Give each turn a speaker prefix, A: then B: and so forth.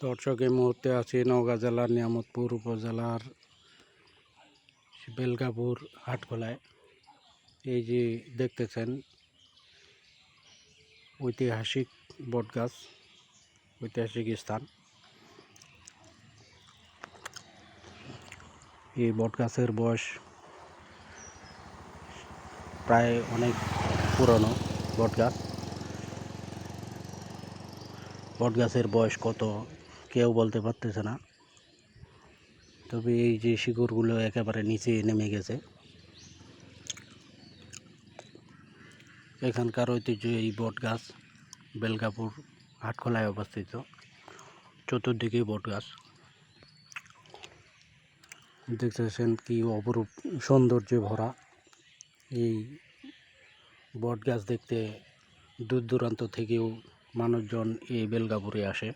A: দর্শক, এই মুহূর্তে আছি নওগাঁ জেলার নিয়ামতপুর উপজেলার বেলগাপুর হাটখোলায় এই যে দেখতেছেন, ঐতিহাসিক বটগাছ, ঐতিহাসিক স্থান। এই বটগাছের বয়স প্রায় অনেক পুরনো বটগাছ। বটগাছের বয়স কত? কেউ বলতে পারতেছে না। তবে এই যে শিকড়গুলো একেবারে নিচে নেমে গেছে। এখানকার ঐতিহ্য এই বট গাছ বেলগাপুর হাটখোলায় অবস্থিত। চতুর্দিকে বট গাছ দেখতেছেন কি অপরূপ সৌন্দর্যে ভরা এই বট গাছ দেখতে। দূর দূরান্ত থেকেও মানুষজন এই বেলগাপুরে আসে।